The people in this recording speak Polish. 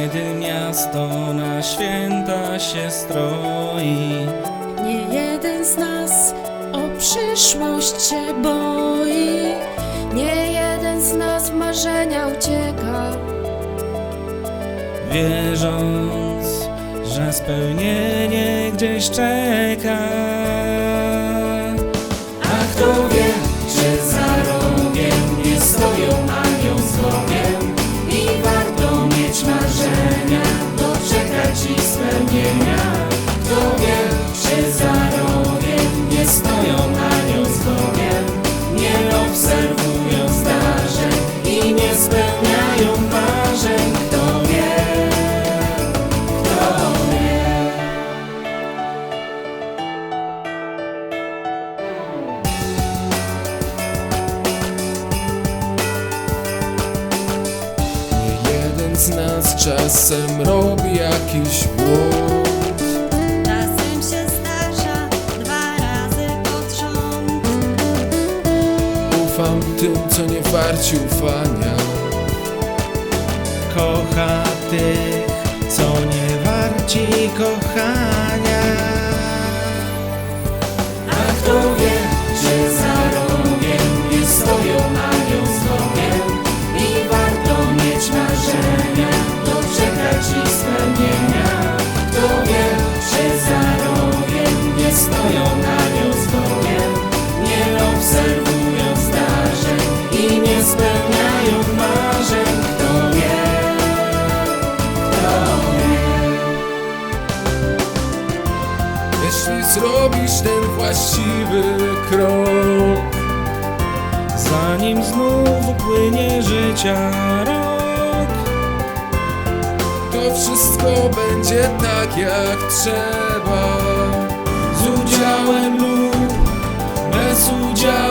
Kiedy miasto na święta się stroi. Nie jeden z nas o przyszłość się boi. Nie jeden z nas marzenia ucieka. Wierząc, że spełnienie gdzieś czeka. A kto wie czasem robi jakiś błąd Czasem się zdarza dwa razy pod rząd. Ufam tym, co nie warci ufania kocha tych, co nie warci kochania. zrobisz ten właściwy krok. Zanim znów upłynie życia rok To wszystko będzie tak jak trzeba. Z udziałem lub bez udziału.